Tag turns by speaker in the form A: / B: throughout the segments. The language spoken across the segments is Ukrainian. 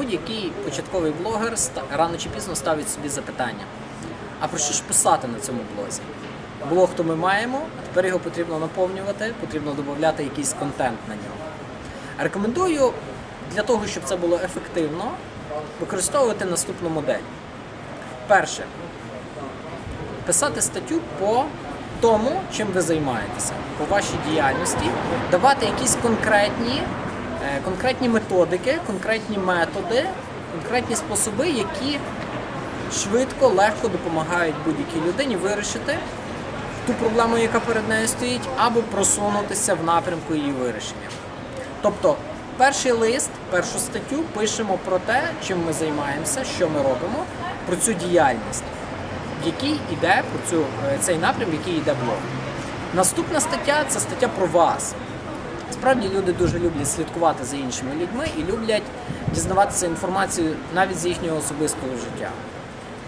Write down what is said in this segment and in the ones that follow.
A: будь-який початковий блогер рано чи пізно ставить собі запитання. А про що ж писати на цьому блозі? Блог то ми маємо, а тепер його потрібно наповнювати, потрібно додати якийсь контент на нього. Рекомендую для того, щоб це було ефективно, використовувати наступну модель. Перше, писати статтю по тому, чим ви займаєтеся, по вашій діяльності, давати якісь конкретні, конкретні методики, конкретні методи, конкретні способи, які швидко, легко допомагають будь-якій людині вирішити ту проблему, яка перед нею стоїть, або просунутися в напрямку її вирішення. Тобто, перший лист, першу статтю пишемо про те, чим ми займаємося, що ми робимо, про цю діяльність, в якій йде про цю, е, цей напрям, який йде блог. Наступна стаття це стаття про вас. Справді люди дуже люблять слідкувати за іншими людьми і люблять дізнаватися інформацію навіть з їхнього особистого життя.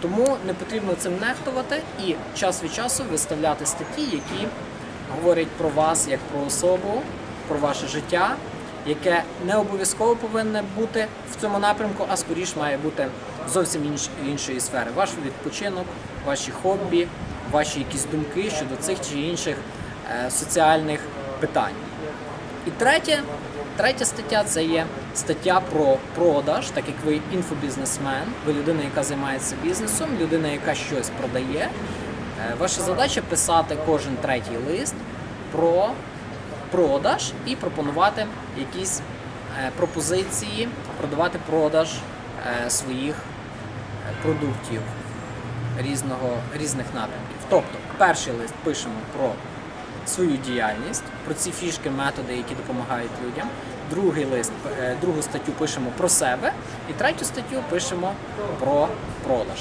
A: Тому не потрібно цим нехтувати і час від часу виставляти статті, які говорять про вас як про особу, про ваше життя, яке не обов'язково повинне бути в цьому напрямку, а скоріш має бути зовсім інш, іншої сфери. Ваш відпочинок, ваші хобі, ваші якісь думки щодо цих чи інших е, соціальних питань. І третє, третя стаття це є стаття про продаж, так як ви інфобізнесмен, ви людина, яка займається бізнесом, людина, яка щось продає. Е, Ваша задача писати кожен третій лист про продаж і пропонувати якісь е, пропозиції, продавати продаж е, своїх продуктів різного, різних напрямків. Тобто, перший лист пишемо про свою діяльність, про ці фішки, методи, які допомагають людям. Другий лист, е, другу статтю пишемо про себе, і третю статтю пишемо про продаж.